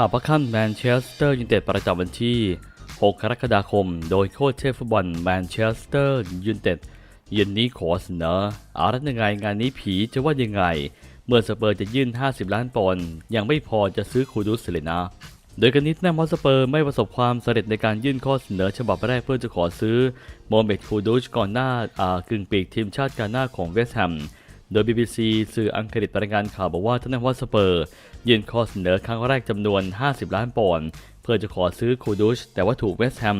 ข่าวพักค่ำแมนเชสเตอร์ยูไนเต็ดประจำวันที่ 6 กรกฎาคม โดยโค้ชเชฟฟุตบอลแมนเชสเตอร์ยูไนเต็ดเย็นนี้ขอเสนออารัตยังไงงานนี้ผีจะว่ายังไง เมื่อสเปอร์จะยื่น 50 ล้านปอนด์ยังไม่พอจะซื้อคูดูสเลยนะ โดยกันนิดแนมอสเปอร์ไม่ประสบความสำเร็จในการยื่นข้อเสนอฉบับแรกเพื่อจะขอซื้อโมเมดคูดูชก่อนหน้ากึ่งปีกทีมชาติกาหน้าของเวสต์แฮมโดย BBC สื่ออังกฤษรายงานข่าวบอกว่าท่านายฮอสเปอร์ ยื่นข้อเสนอครั้งแรกจำนวน 50 ล้านปอนด์เพื่อจะขอซื้อคูดูช แต่ว่าถูกเวสต์แฮม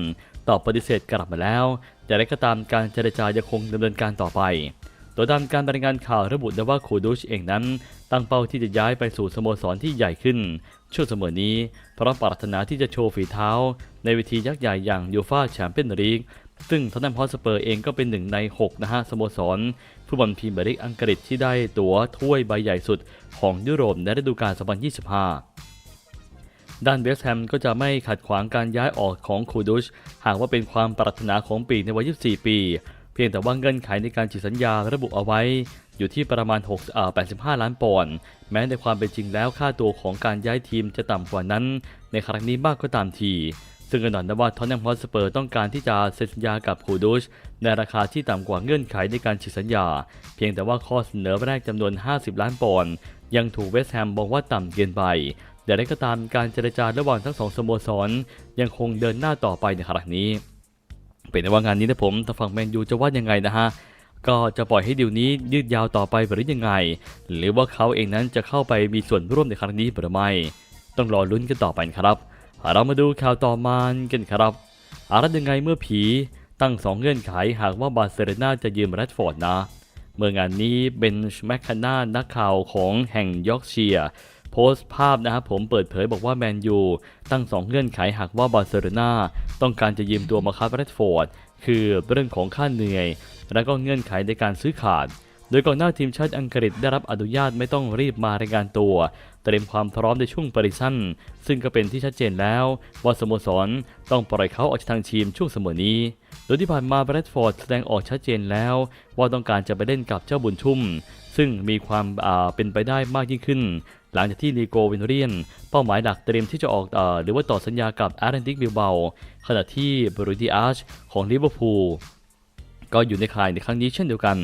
ตอบปฏิเสธกลับมาแล้ว แต่ไรก็ตามการเจรจายังคงดำเนินการต่อไปโดยตามการรายงานข่าวระบุได้ว่าคูดูชเองนั้น ตั้งเป้าที่จะย้ายไปสู่สโมสรที่ใหญ่ขึ้น ช่วงเสมอนี้ เพราะปรารถนาที่จะโชว์ฝีเท้า ในเวทียักษ์ใหญ่อย่างยูฟาแชมเปี้ยนลีกซึ่งทอตแนมฮอสเปอร์เองก็เป็นหนึ่งใน 6 นะฮะสโมสร ฟุตบอลพรีเมียร์ลีกอังกฤษที่ได้ตั๋วถ้วยใบใหญ่สุดของยุโรปในฤดูกาล 2025 ด้านเวสต์แฮมก็จะไม่ขัดขวางการย้ายออกของคูดุช หากว่าเป็นความปรารถนาของปีในวัย 24 ปี เพียงแต่ว่าเงื่อนไขในการฉีดสัญญาระบุเอาไว้ อยู่ที่ประมาณ6 85 ล้านปอนด์ แม้ในความเป็นจริงแล้วค่าตัวของการย้ายทีมจะต่ำกว่านั้น ในครั้งนี้มากก็ตามที ซึ่งก็นอนได้ว่าทอนแนมฮอสเปอร์ต้องการที่จะเซ็นสัญญากับคูดูชในราคาที่ต่ำกว่าเงื่อนไขในการฉีดสัญญา เพียงแต่ว่าข้อเสนอแรกจำนวน 50 ล้านปอนด์ยังถูกเวสต์แฮมบอกว่าต่ำเกินไปแต่ได้ก็ตามการเจรจาระหว่างทั้งสองสโมสร ยังคงเดินหน้าต่อไปในครั้งนี้ เป็นในว่างานนี้นะผมทางฝั่งแมนยูจะว่ายังไงนะฮะก็จะปล่อยให้ดิวนี้ยืดยาวต่อไปหรือยังไง หรือว่าเขาเองนั้นจะเข้าไปมีส่วนร่วมในครั้งนี้หรือไม่ ต้องรอลุ้นกันต่อไปครับ เรามาดูข่าวต่อมากันครับอารัตยังไงเมื่อผีตั้งสองเงื่อนไขหากว่าบาร์เซโลนาจะยืมแรดฟอร์ดนะ เมื่องานนี้เบนช์แมคคานานักข่าวของแห่งยอร์กเชียร์โพสต์ภาพนะครับผมเปิดเผยบอกว่าแมนยูตั้งสองเงื่อนไขหากว่าบาร์เซโลนาต้องการจะยืมตัวมาคาร์แรดฟอร์ดคือเรื่องของค่าเหนื่อย และก็เงื่อนไขในการซื้อขาด โดยก่อนหน้าทีมชาติอังกฤษได้รับอนุญาตไม่ต้องรีบมารายงานตัว เตรียมความพร้อมในช่วงปริซันซึ่งก็เป็นที่ชัดเจนแล้วว่าสโมสรต้องปล่อยเขาออกจากทางทีมช่วงเสมอนี้ โดยที่ผ่านมาแบรดฟอร์ดแสดงออกชัดเจนแล้ว ว่าต้องการจะไปเล่นกับเจ้าบุญชุ่ม ซึ่งมีความเป็นไปได้มากยิ่งขึ้น หลังจากที่นีโกวินเรียน เป้าหมายหลักเตรียมที่จะออกอหรือว่าต่อสัญญากับแอาร์เรนติกบิลเบาขณะที่บรูดีอาชของลิเวอร์พูลก็อยู่ในข่ายในครั้งนี้เช่นเดียวกัน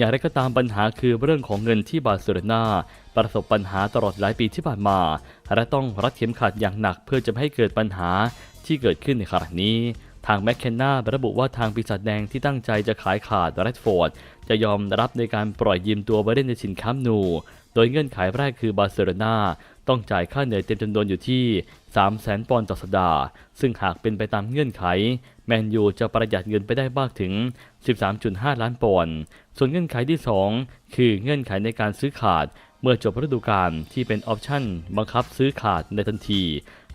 อย่างไรก็ตามปัญหาคือเรื่องของเงินที่บาร์เซโลนาประสบปัญหาตลอดหลายปีที่ผ่านมา และต้องรัดเข็มขัดอย่างหนักเพื่อจะไม่ให้เกิดปัญหาที่เกิดขึ้นในครั้งนี้ ทางแมคเคนนาระบุว่าทางปีศาจแดงที่ตั้งใจจะขายขาดแรดฟอร์ดจะยอมรับในการปล่อยยืมตัวไปเล่นในสินค้านู โดยเงื่อนไขแรกคือบาร์เซโลนาต้องจ่ายค่าเหนื่อยเต็มจำนวนอยู่ที่ 300,000 ปอนด์ต่อสัปดาห์ ซึ่งหากเป็นไปตามเงื่อนไข แมนยูจะประหยัดเงินไปได้มากถึง 13.5 ล้านปอนด์ ส่วนเงื่อนไขที่ 2 คือเงื่อนไขในการซื้อขาด เมื่อจบฤดูกาลที่เป็นออปชั่น บังคับซื้อขาดในทันที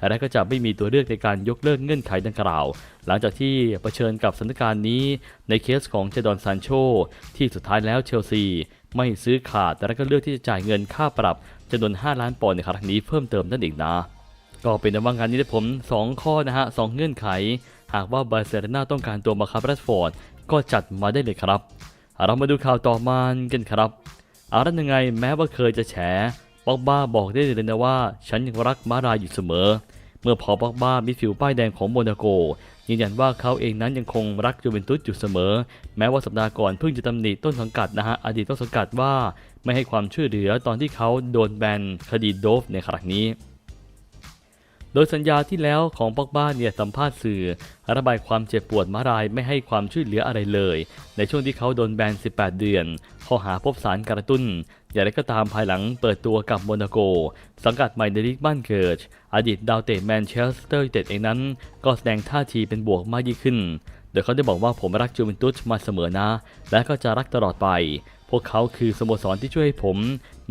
และก็จะไม่มีตัวเลือกในการยกเลิกเงื่อนไขดังกล่าว หลังจากที่เผชิญกับสถานการณ์นี้ในเคสของเจดอนซานโชที่สุดท้ายแล้วเชลซีไม่ซื้อขาดแต่ก็เลือกที่จะจ่ายเงินค่าปรับจำนวน 5 ล้านปอนด์ในครั้งนี้เพิ่มเติมนั่นเองนะ ก็เป็นในว่างานนี้ได้ผม 2 ข้อนะฮะสองเงื่อนไข หากว่าบาร์เซโลนาต้องการตัวมาคาร์แรดฟอร์ดก็จัดมาได้เลยครับ เรามาดูข่าวต่อมากันครับอารันยังไงแม้ว่าเคยจะแฉป็อกบ้าบอกได้เลยนะว่า ฉันยังรักมาลาอยู่เสมอ เมื่อพอป็อกบ้ามิดฟิลป้ายแดงของโมนาโกยืนยันว่าเขาเองนั้นยังคงรักยูเวนตุสอยู่เสมอ แม้ว่าสัปดาห์ก่อนเพิ่งจะตำหนิต้นสังกัดนะฮะอดีตต้นสังกัดว่าไม่ให้ความช่วยเหลือตอนที่เขาโดนแบนคดีโดฟในครั้งนี้ โดยสัญญาที่แล้วของปอกบ้านเนี่ยสัมภาษณ์สื่อ ระบายความเจ็บปวดมารายไม่ให้ความช่วยเหลืออะไรเลย ในช่วงที่เขาโดนแบน 18 เดือน ข้อหาพบสารกระตุ้น อย่างไรก็ตามภายหลังเปิดตัวกับโมนาโก สังกัดใหม่ในลีกบ้านเกิด อดีตดาวเตะแมนเชสเตอร์ยูไนเต็ดเองนั้น ก็แสดงท่าทีเป็นบวกมากยิ่งขึ้น โดยเขาได้บอกว่าผมรักจูเวนตุสมาเสมอนะ และก็จะรักตลอดไป พวกเขาคือสโมสรที่ช่วยให้ผม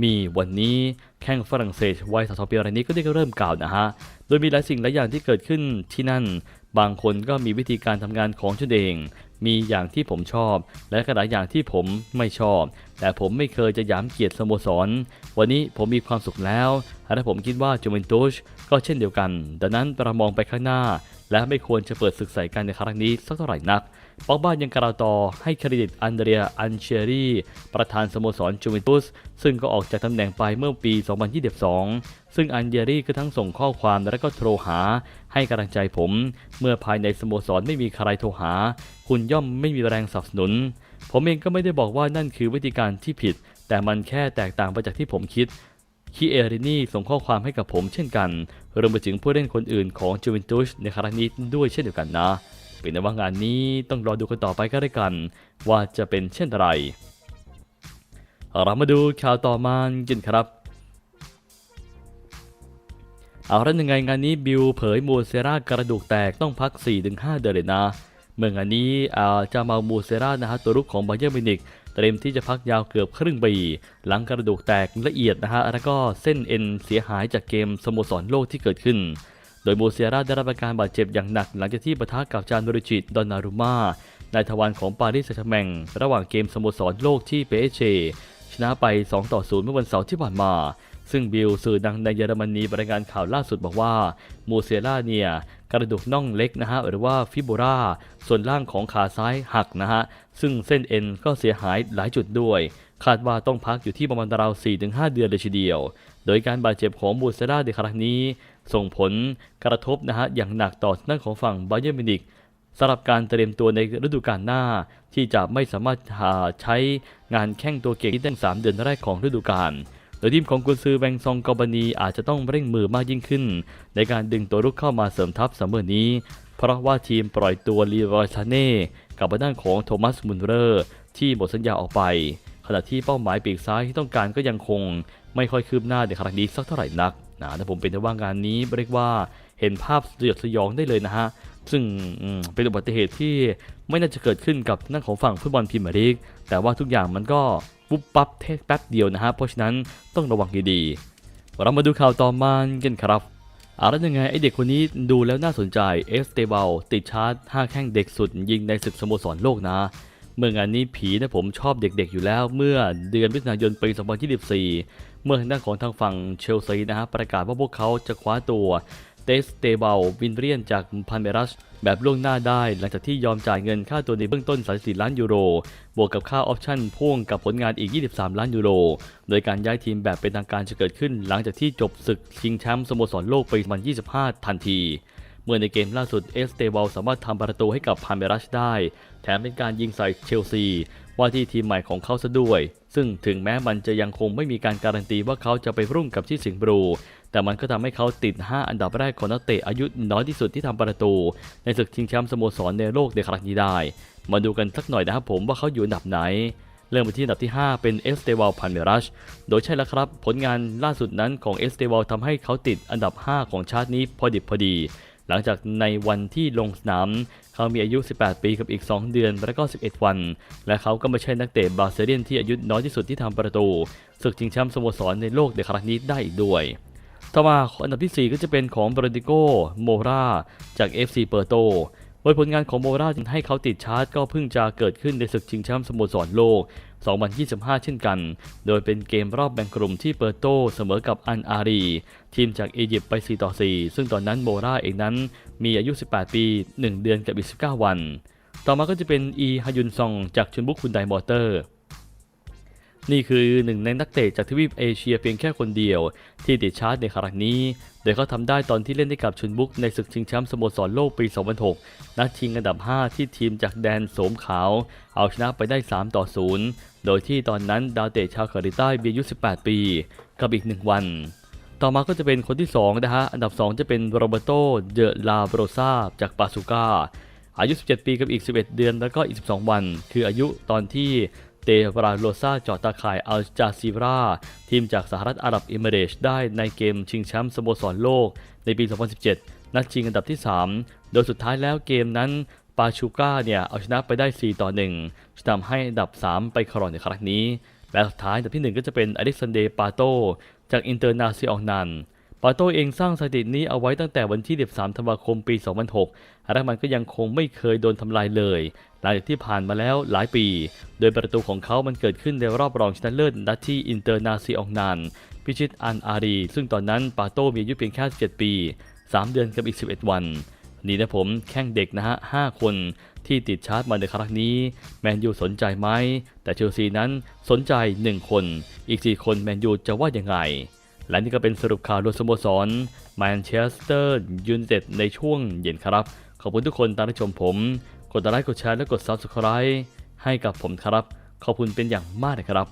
มีวันนี้แข่งฝรั่งเศสวัย32ปีรายนี้ก็ได้เริ่มกล่าวนะฮะ โดยมีหลายสิ่งหลายอย่างที่เกิดขึ้นที่นั่น บางคนก็มีวิธีการทำงานของตนเอง มีอย่างที่ผมชอบ และก็หลายอย่างที่ผมไม่ชอบ แต่ผมไม่เคยจะหยามเกียรติสโมสร วันนี้ผมมีความสุขแล้ว และผมคิดว่าจูเวนตุสก็เช่นเดียวกัน ดังนั้นเรามองไปข้างหน้า และไม่ควรจะเปิดศึกใส่กันในครั้งนี้สักเท่าไหร่นัก ปอกบ้ายังกล่าวต่อให้เครดิตอันเดรีย อันเชรีประธานสโมสรจูเวนตุส ซึ่งก็ออกจากตำแหน่งไปเมื่อปี 2022 ซึ่งอันเดรีก็ทั้งส่งข้อความและก็โทรหา ให้กำลังใจผม เมื่อภายในสโมสรไม่มีใครโทรหา คุณย่อมไม่มีแรงสนับสนุน ผมเองก็ไม่ได้บอกว่านั่นคือวิธีการที่ผิด แต่มันแค่แตกต่างไปจากที่ผมคิดคีเอรินีส่งข้อความให้กับผมเช่นกัน รวมไปถึงผู้เล่นคนอื่นของจูเวนตุสในครั้งนี้ด้วยเช่นเดียวกันนะ เป็นในว่างานนี้ต้องรอดูกันต่อไปก็ได้กัน ว่าจะเป็นเช่นไรเรามาดูข่าวต่อมากันครับเอาละยังไงงานนี้บิลเผยมูเซรากระดูกแตกต้องพัก 4-5 เดือนเลยนะ เมื่องานนี้อาจะมามูเซรานะฮะตัวรุกของบาเยอร์มินิกเตรียมที่จะพักยาวเกือบครึ่งปีหลังกระดูกแตกละเอียดนะฮะแล้วก็เส้นเอ็นเสียหายจากเกมสโมสรโลกที่เกิดขึ้น โดยโมเซียราได้รับอาการบาดเจ็บอย่างหนักหลังจากที่ปะทะกับจานบริจิตดอนนารุมาในทวารของปารีสแซงต์แมงระหว่างเกมสโมสรโลกที่เปเชชนะไป 2 ต่อ 0 เมื่อวันเสาร์ที่ผ่านมา ซึ่งบิลสื่อดังในเยอรมนีบรายงานข่าวล่าสุดบอกว่าโมเซล่าเนี่ยกระดูกน่องเล็กนะฮะหรือว่าฟิบูราส่วนล่างของขาซ้ายหักนะฮะ ซึ่งเส้นเอ็นก็เสียหายหลายจุดด้วย คาดว่าต้องพักอยู่ที่ประมาณราว 4-5 เดือนเลยทีเดียว โดยการบาดเจ็บของมูเซล่าในครั้งนี้ ส่งผลกระทบนะฮะอย่างหนักต่อทางด้านของฝั่งบาเยอร์มิวนิกสำหรับการเตรียมตัวในฤดูกาลหน้า ที่จะไม่สามารถหาใช้งานแข่งตัวเก่งที่ตั้ง3เดือนแรกของฤดูกาลโดยทีมของกุนซือแบงซองกอบานีอาจจะต้องเร่งมือมากยิ่งขึ้น ในการดึงตัวรุกเข้ามาเสริมทัพซัมเมอร์นี้ เพราะว่าทีมปล่อยตัวลีรอยซาเน่กับด้านของโทมัสมุนเรอร์ที่หมดสัญญาออกไป ขณะที่เป้าหมายปีกซ้ายที่ต้องการก็ยังคง ไม่ค่อยคืบหน้าในครั้งนี้สักเท่าไหร่นัก นะถ้าผมเป็นในว่างานนี้เรียกว่าเห็นภาพสยดสยองได้เลยนะฮะ ซึ่งเป็นอุบัติเหตุที่ไม่น่าจะเกิดขึ้นกับนั่นของฝั่งฟุตบอลพรีเมียร์ลีกแต่ว่าทุกอย่างมันก็ปุ๊บปั๊บเทแป๊บเดียวนะฮะ เพราะฉะนั้นต้องระวังดีๆ เรามาดูข่าวต่อมากันครับอาแล้วยังไงไอเด็กคนนี้ดูแล้วน่าสนใจเอสเตเบลติดชาร์จ5แข้งเด็กสุดยิงในศึกสโมสรโลกนะ เมื่องานนี้ผีนะผมชอบเด็กๆอยู่แล้วเมื่อเดือนมิถุนายนปี 2024 เมื่อทางด้านของทางฝั่งเชลซีนะฮะประกาศว่าพวกเขาจะคว้าตัวเตสเตเบลวินเรียนจากพันเมรัสแบบล่วงหน้าได้ หลังจากที่ยอมจ่ายเงินค่าตัวในเบื้องต้น 34 ล้านยูโร บวกกับค่าออปชั่นพ่วงกับผลงานอีก 23 ล้านยูโร โดยการย้ายทีมแบบเป็นทางการจะเกิดขึ้น หลังจากที่จบศึกชิงแชมป์สโมสรโลกปี2025 ทันที เมื่อในเกมล่าสุดเอสเตเบลสามารถทำประตูให้กับพาเมรัสได้ แถมเป็นการยิงใส่เชลซี ว่าที่ทีมใหม่ของเขาซะด้วย ซึ่งถึงแม้มันจะยังคงไม่มีการการันตีว่าเขาจะไปรุ่งกับที่สิงห์บลูแต่มันก็ทำให้เขาติด 5 อันดับแรกของนักเตะอายุน้อยที่สุดที่ทำประตู ในศึกชิงแชมป์สโมสรในโลกในครั้งนี้ได้ มาดูกันสักหน่อยนะครับผมว่าเขาอยู่อันดับไหน เริ่มไปที่อันดับที่ 5 เป็นเอสเตวาลพันเมรัช โดยใช่แล้วครับ ผลงานล่าสุดนั้นของเอสเตวาลทำให้เขาติดอันดับ 5 ของชาร์ตนี้พอดิบพอดี หลังจากในวันที่ลงสนาม เขามีอายุ 18 ปีกับอีก 2 เดือนและก็ 11 วัน และเขาก็ไม่ใช่นักเตะบราซิเลียนที่อายุน้อยที่สุดที่ทำประตูศึกชิงแชมป์สโมสรในโลกในครั้งนี้ได้อีกด้วยต่อมาอันดับที่ 4 ก็จะเป็นของบรดิโกโมราจาก FC เปอร์โตโดยผลงานของโมราจึงให้เขาติดชาร์ตก็เพิ่งจะเกิดขึ้นในศึกชิงแชมป์สโมสรโลก 2025 เช่นกัน โดยเป็นเกมรอบแบ่งกลุ่มที่เปอร์โตเสมอกับอันอารี ทีมจากอียิปต์ไป 4 ต่อ 4 ซึ่งตอนนั้นโมราเองนั้นมีอายุ 18 ปี 1 เดือนกับอีก 19 วัน ต่อมาก็จะเป็นอีฮายุนซองจากชุนบุกคุณไดมอเตอร์ นี่คือหนึ่งในนักเตะจากทวีปเอเชียเพียงแค่คนเดียว ที่ติดชาร์ตในครั้งนี้ โดยเขาทำได้ตอนที่เล่นให้กับชุนบุกในศึกชิงแชมป์สโมสรโลกปี 2006 นัดชิงอันดับ 5 ที่ทีมจากแดนโสมขาว เอาชนะไปได้ 3 ต่อ 0 โดยที่ตอนนั้นดาวเตะชาวเกาหลีใต้มีอายุ 18 ปี กับอีก 1 วัน ต่อมาก็จะเป็นคนที่ 2 นะฮะ อันดับ 2 จะเป็นโรเบโต เดลาโบรซาจากปาซูกาอายุ 17 ปีกับอีก 11 เดือน แล้วก็อีก 12 วัน คืออายุตอนที่ เตบราโลซาเจาะตาข่ายอัลจาซีราทีมจากสหรัฐอาหรับเอมิเรตส์ได้ในเกมชิงแชมป์สโมสรโลกในปี 2017 นัดชิงอันดับที่ 3 โดยสุดท้ายแล้วเกมนั้นปาชูก้าเนี่ยเอาชนะไปได้ 4 ต่อ1ทำให้อันดับ 3 ไปครองในครั้งนี้ และสุดท้ายอันดับที่ 1 ก็จะเป็นอเล็กซานเดร์ปาโตจากอินเตอร์นาซิอองนันปาโตเองสร้างสถิตินี้เอาไว้ตั้งแต่วันที่ 13 ธันวาคม ปี 2006 และมันก็ยังคงไม่เคยโดนทำลายเลย หลังจากที่ผ่านมาแล้วหลายปี โดยประตูของเขามันเกิดขึ้นในรอบรองชนะเลิศนัดที่อินเตอร์นาซิองนันพิชิตอันอารี ซึ่งตอนนั้นปาโต้มีอายุเพียงแค่17ปี 3 เดือนกับอีก 11 วัน นี่นะผมแข้งเด็กนะฮะ 5 คนที่ติดชาร์จมาในครั้งนี้ แมนยูสนใจไหม แต่เชลซีนั้นสนใจ 1 คน อีก 4 คนแมนยูจะว่ายังไง และนี่ก็เป็นสรุปข่าวโดยสโมสรแมนเชสเตอร์ยูไนเต็ดในช่วงเย็นครับ ขอบคุณทุกคนตามที่ชมผม กดไลค์กดแชร์และกด Subscribe ให้กับผมครับ ขอบคุณเป็นอย่างมากนะครับ